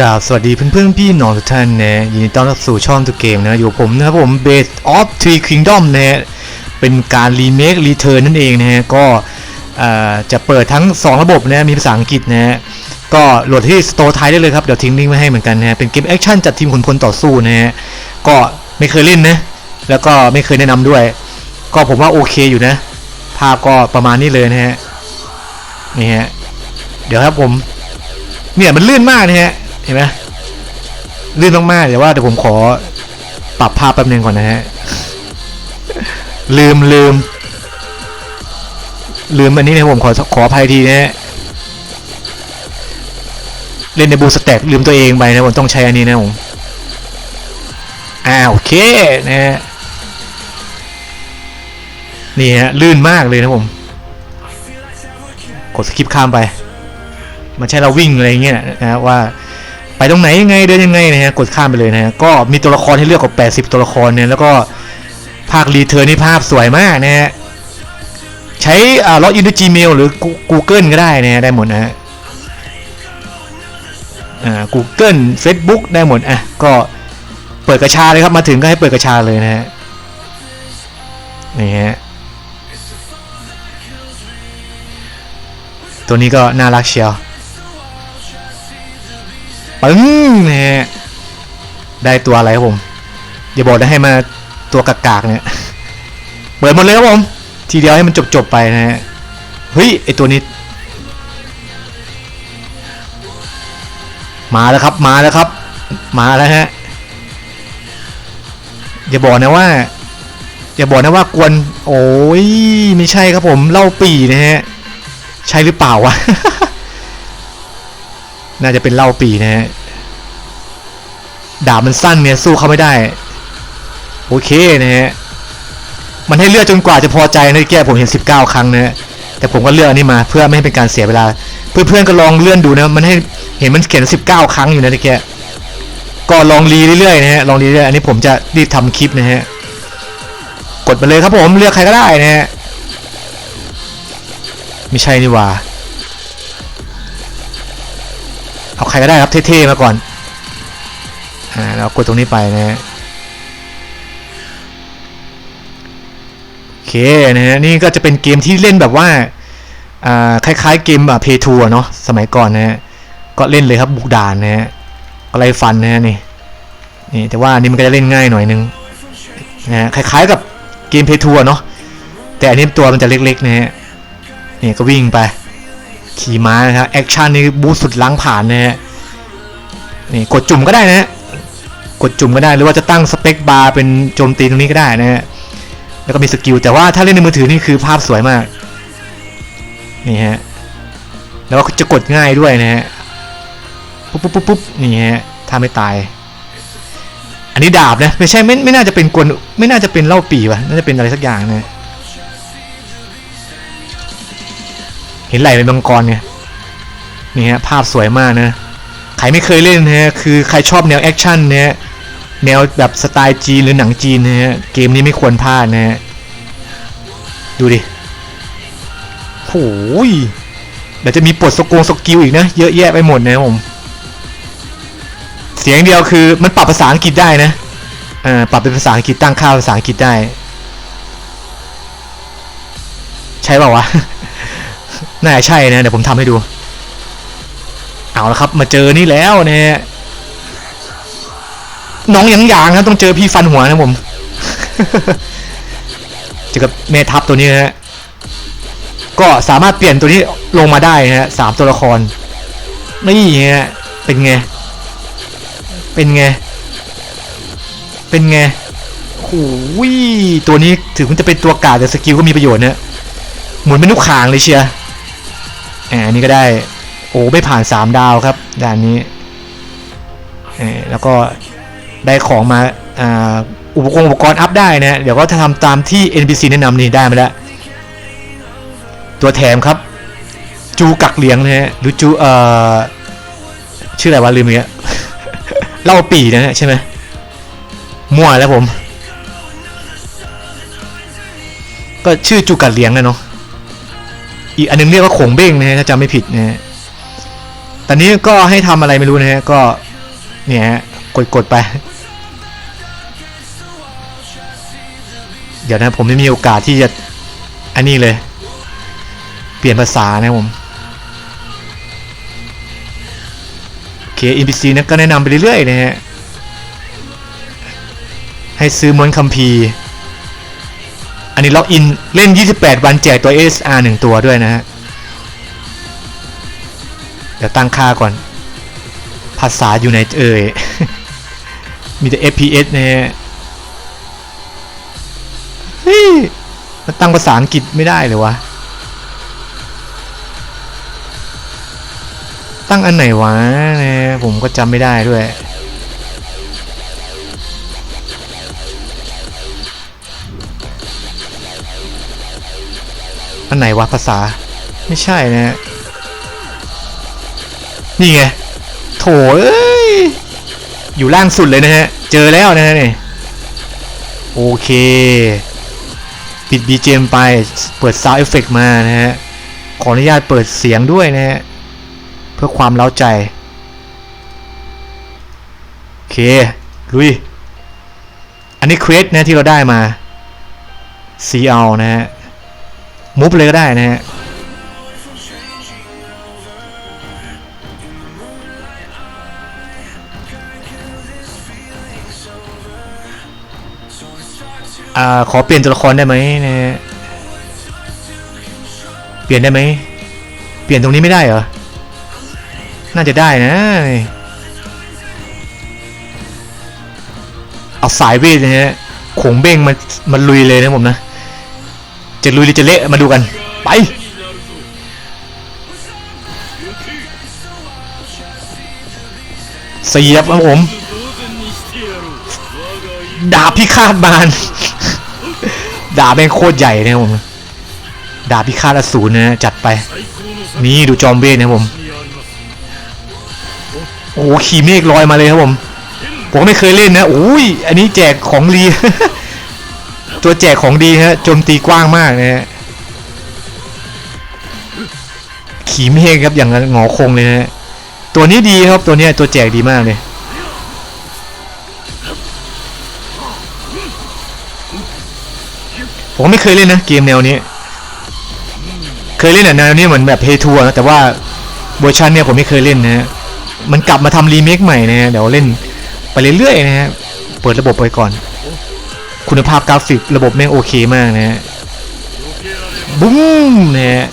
กราบสวัสดีเพื่อนๆพี่น้องทุกท่านนะยินดีต้อนรับสู่ช่องตัวเกมนะอยู่ผมนะครับผม Base of Three Kingdom นะเป็นการรีเมครีเทิร์นนั่นเองนะฮะก็จะเปิดทั้ง 2 ระบบนะมีภาษาอังกฤษนะฮะก็โหลดที่สโตร์ไทยได้เลยครับ เดี๋ยวทิ้งลิงก์ไว้ให้เหมือนกันนะฮะเป็นเกมแอคชั่นจัดทีมขุนพลต่อสู้นะฮะก็ไม่เคยเล่นนะ แล้วก็ไม่เคยแนะนำด้วย ก็ผมว่าโอเคอยู่นะ ภาพก็ประมาณนี้เลยนะฮะนี่ฮะเดี๋ยวครับผมเนี่ยมันลื่นมากนะฮะ ห็นไหมลื่นมากๆเดี๋ยวว่าเดี๋ยวผมขอปรับภาพแป๊บนึงก่อนนะฮะ ลืมลืม ลืมอันนี้นะผมขอขออภัยทีนะฮะเล่นในบูสแต็กลืมตัวเองไปนะผมต้องใช้อันนี้นะผมอ่าโอเคนะฮะนี่ฮะลื่นมากเลยนะผม กดสกิปข้ามไป มันใช่เราวิ่งอะไรเงี้ยนะฮะว่า ไปตรงไหนยังไงเดินยังไงนะฮะกดข้ามไปเลยนะฮะก็มีตัวละครให้เลือกกว่า80 ตัวละครเนี่ยแล้วก็ภาครีเทิร์นนี่ภาพสวยมากนะฮะใช้อ่าล็อกอินด้วย Gmail หรือ Google ก็ได้นะฮะได้หมดนะฮะอ่า Google Facebook ได้หมดอะก็เปิดกระชาเลยครับมาถึงก็ให้เปิดกระชาเลยนะฮะนี่ฮะตัวนี้ก็น่ารักเชียว ปึ้งนะฮะได้ตัวอะไรครับผมอย่าบอกนะให้มาตัวกากๆเนี่ยเปิดหมดเลยครับผม ทีเดียวให้มันจบๆไปนะฮะเฮ้ยไอตัวนี้ มาแล้วครับมาแล้วครับ มาแล้วฮะอย่าบอกนะว่าอย่าบอกนะว่ากวน โอ้ยไม่ใช่ครับผมเล่าปีนะฮะ ใช่หรือเปล่าวะ น่าจะเป็นเล่าปีนะฮะดาบมันสั้นเนี่ยสู้เขาไม่ได้ โอเคนะฮะมันให้เลือกจนกว่าจะพอใจนะแกผมเห็น 19 ครั้งนะแต่ผมก็เลือกอันนี้มาเพื่อไม่ให้เป็นการเสียเวลา เพื่อนๆก็ลองเลื่อนดูนะมันให้เห็นมันเขียน 19 ครั้งอยู่นะตะแกก็ลองรีเรื่อยๆนะฮะลองรีเรื่อยอันนี้ผมจะรีบทำคลิปนะฮะกดไปเลยครับผมเลือกใครก็ได้นะฮะไม่ใช่นี่ว่า เอาใครก็ได้ครับเท่ๆมาก่อนอ่าเรากดตรงนี้ไปนะฮะโอเคนะฮะนี่ก็จะเป็นเกมที่เล่นแบบว่าอ่าคล้ายๆเกมแบบเพย์ทัวเนาะสมัยก่อนนะฮะก็เล่นเลยครับบุกด่านนะฮะก็ไล่ฟันนะฮะนี่นี่แต่ว่านนี้มันก็จะเล่นง่ายหน่อยนึงนะฮะคล้ายๆกับเกมเพย์ทัวเนาะแต่อันนี้ตัวมันจะเล็กๆนะฮะนี่ก็วิ่งไป ขี่ม้านะครับแอคชั่นนี่บูสต์สุดล้างผ่านนะฮะนี่กดจุ่มก็ได้นะฮะกดจุ่มก็ได้หรือว่าจะตั้งสเปคบาร์เป็นโจมตีตรงนี้ก็ได้นะฮะแล้วก็มีสกิลแต่ว่าถ้าเล่นในมือถือนี่คือภาพสวยมากนี่ฮะแล้วก็จะกดง่ายด้วยนะฮะปุ๊บปุ๊บปุ๊บปุ๊บนี่ฮะถ้าไม่ตาย อันนี้ดาบนะไม่ใช่ไม่ไม่น่าจะเป็นกวนไม่น่าจะเป็นเล่าปีวะน่าจะเป็นอะไรสักอย่างนะ เห็นไหลเป็นมังกรไงนี่ฮะภาพสวยมากนะใครไม่เคยเล่นนะฮะคือใครชอบแนวแอคชั่นนะฮะแนวแบบสไตล์จีนหรือหนังจีนนะฮะเกมนี้ไม่ควรพลาดนะฮะดูดิโอ้ยเดี๋ยวจะมีปลดสกงสกิลอีกนะ เยอะแยะไปหมดนะผม เสียงเดียวคือมันปรับภาษาอังกฤษได้นะอ่าปรับเป็นภาษาอังกฤษตั้งค่าภาษาอังกฤษได้ ใช่เปล่าวะ น่าใช่นะเดี๋ยวผมทำให้ดู เอาละครับมาเจอนี่แล้วเนะฮะน้องหยางหยางนะต้องเจอพี่ฟันหัวนะผมเจอกับเมทัพตัวนี้นะฮะก็สามารถเปลี่ยนตัวนี้ลงมาได้นะฮะสามตัวละครนี่ฮะเป็นไง เป็นไง เป็นไงโอ้ยตัวนี้ถึงมันจะเป็นตัวกาดแต่สกิลก็มีประโยชน์นะหมุนเป็นลูกข่างเลยเชียร์ อันนี้ก็ได้โอ้ไม่ผ่านสามดาวครับด่านนี้แล้วก็ได้ของมาอุปกรณ์อุปกรณ์อัพได้นะเดี๋ยวก็ถ้าทำตามที่ NPC แนะนำนี่ได้มาแล้ว ตัวแถมครับ จูกักเหลียงนะฮะหรือจูเอ่อชื่ออะไรวะลืมอีกแล้วเล่าปีนะฮะใช่ไหมมั่วแล้วผม ก็ชื่อจูกักเหลียงนะเนาะ อีกอันนึงเรียกว่าโขงเบ้งนะฮะถ้าจำไม่ผิดนะฮะตอนนี้ก็ให้ทำอะไรไม่รู้นะฮะก็เนี่ยฮะกดกดไป เดี๋ยวนะผมไม่มีโอกาสที่จะอันนี้เลย เปลี่ยนภาษานะผมโอเค NPC นะก็แนะนำไปเรื่อยๆนะฮะให้ซื้อม้วนคัมภีร์ นนี้ล็อกอินเล่น 28 วันแจกตัว SR 1 ตัวด้วยนะฮะ เดี๋ยวตั้งค่าก่อน ภาษาอยู่ในเอ่ย มีแต่ FPS นะฮะเฮ้ยมันตั้งภาษาอังกฤษไม่ได้เลยวะ ตั้งอันไหนวะเนี่ยผมก็จำไม่ได้ด้วย อันไหนวะภาษา ไม่ใช่นะฮะนี่ไง โถเอ้ย อยู่ล่างสุดเลยนะฮะ เจอแล้วนะฮะนี่ โอเค ปิด BGM ไป เปิด Sound Effect มานะฮะ ขออนุญาตเปิดเสียงด้วยนะฮะ เพื่อความเล้าใจ โอเค ลุย อันนี้เควสนะที่เราได้มาซีเอานะฮะ มุฟเลยก็ได้นะฮะอ่าขอเปลี่ยนตัวละครได้ไหมนะฮะเปลี่ยนได้ไหม เปลี่ยนตรงนี้ไม่ได้เหรอ น่าจะได้นะ เอาสายเวทนะฮะขงเบ้งมันมันลุยเลยนะผมนะ จะลุยหรือจะเละมาดูกันไปเสียบครับผม ดาบพิฆาตมารดาบแม่งโคตรใหญ่นะครับผม ดาบพิฆาตอสูรนะจัดไป นี่ดูจอมเวทนะผม โอ้ขี่เมฆลอยมาเลยครับผม ผมไม่เคยเล่นนะโอ้ย อันนี้แจกของดี ตัวแจกของดีฮะโจมตีกว้างมากนะฮะขี่เมฆครับอย่างหงอคงเลยนะฮะตัวนี้ดีครับตัวนี้ตัวแจกดีมากเลยผมไม่เคยเล่นนะเกมแนวนี้ เคยเล่นแต่แนวนี้เหมือนแบบเพทัวนะแต่ว่าเวอร์ชันเนี่ยผมไม่เคยเล่นนะฮะมันกลับมาทำรีเมคใหม่นะฮะเดี๋ยวเล่นไปเรื่อยๆนะฮะเปิดระบบไปก่อน คุณภาพกราฟิกระบบแม่งโอเคมากนะฮะบุ้มนะฮะ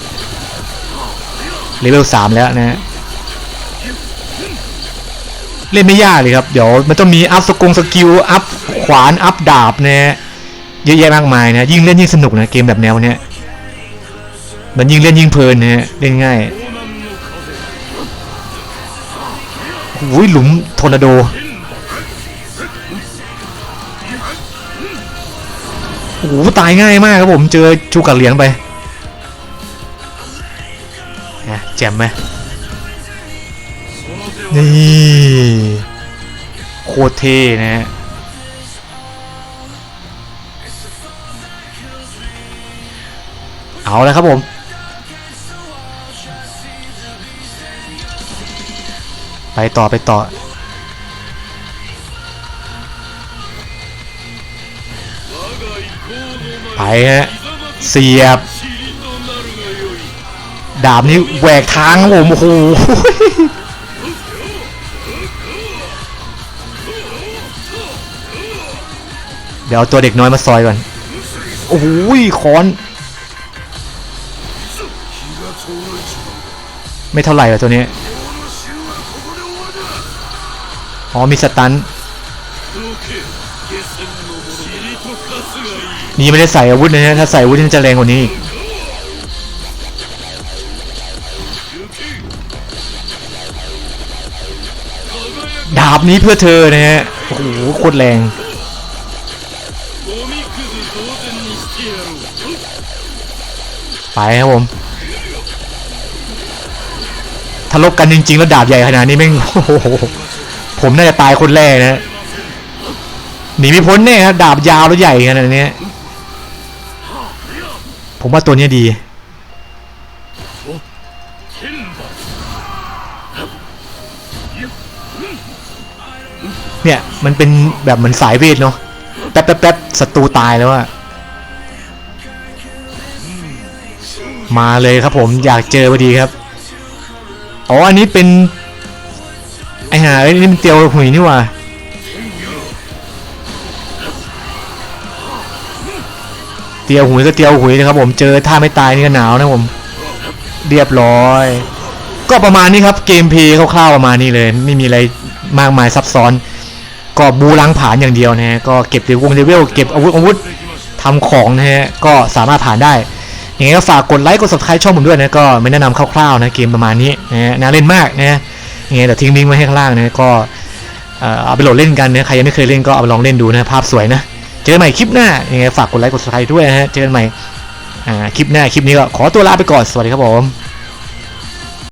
เลเวลสามแล้วนะฮะเล่นไม่ยากเลยครับ เดี๋ยวมันต้องมีอัพสกงสกิลอัพขวานอัพดาบนะฮะเยอะแยะมากมายนะยิ่งเล่นยิ่งสนุกนะเกมแบบแนวเนี้ยมันยิ่งเล่นยิ่งเพลินนะฮะเล่นง่ายอุ้ยหลุมทอร์นาโด อ้โหตายง่ายมากครับผมเจอชูกัดเหลียงไปนะแจ่มไหมนี่โคตรเท่นะฮะเอาแล้วครับผมไปต่อไปต่อ ไปฮะเสียบ ดาบนี้แหวกทางผมโอ้โหเดี๋ยวเอาตัวเด็กน้อยมาซอยก่อนโอ้โหค้อน ไม่เท่าไหร่หรอตัวนี้อ๋อมีสตัน นี่ไม่ได้ใส่อาวุธนะฮะถ้าใส่อาวุธนี่จะแรงกว่านี้ดาบนี้เพื่อเธอนะฮะ โอ้โหโคตรแรง ไปครับผม ถ้าลบกันจริงๆ แล้วดาบใหญ่ขนาดนี้แม่งโอ้โห ผมน่าจะตายคนแรกนะฮะหนีไม่พ้นแน่ครับดาบยาวแล้วใหญ่ขนาดนี้ ผมว่าตัวเนี้ยดี เนี่ย มันเป็นแบบเหมือนสายเวทเนาะแป๊บแป๊บแป๊บศัตรูตายแล้วอะมาเลยครับผมอยากเจอพอดีครับ อ๋อ อันนี้เป็น ไอ้หาไอ้นี่มันเตียวหุยนี่ว่า เตียวหุยก็เตียวหุยนะครับผมเจอท่าไม่ตายนี่ก็หนาวนะผมเรียบร้อย ก็ประมาณนี้ครับเกมเพย์คร่าวๆประมาณนี้เลย ไม่มีอะไรมากมายซับซ้อน ก็บูล้างผ่านอย่างเดียวนะฮะก็เก็บเลเวลเลเวลเก็บอาวุธอาวุธทำของนะฮะก็สามารถผ่านได้ยังไงก็ฝากกดไลค์กด subscribe ช่องผมด้วยนะก็ไม่แนะนำคร่าวๆนะเกมประมาณนี้นะฮะน่าเล่นมากนะยังไงเดี๋ยวทิ้งลิงก์ไว้ให้ข้างล่างนะก็เอ่อเอาไปโหลดเล่นกันนะใครยังไม่เคยเล่นก็เอาไปลองเล่นดูนะภาพสวยนะ เจอกันใหม่คลิปหน้ายังไงฝากกดไลค์กดซับสไครต์ด้วยนะฮะเจอกันใหม่คลิปหน้าคลิปนี้ก็ขอตัวลาไปก่อนสวัสดีครับผม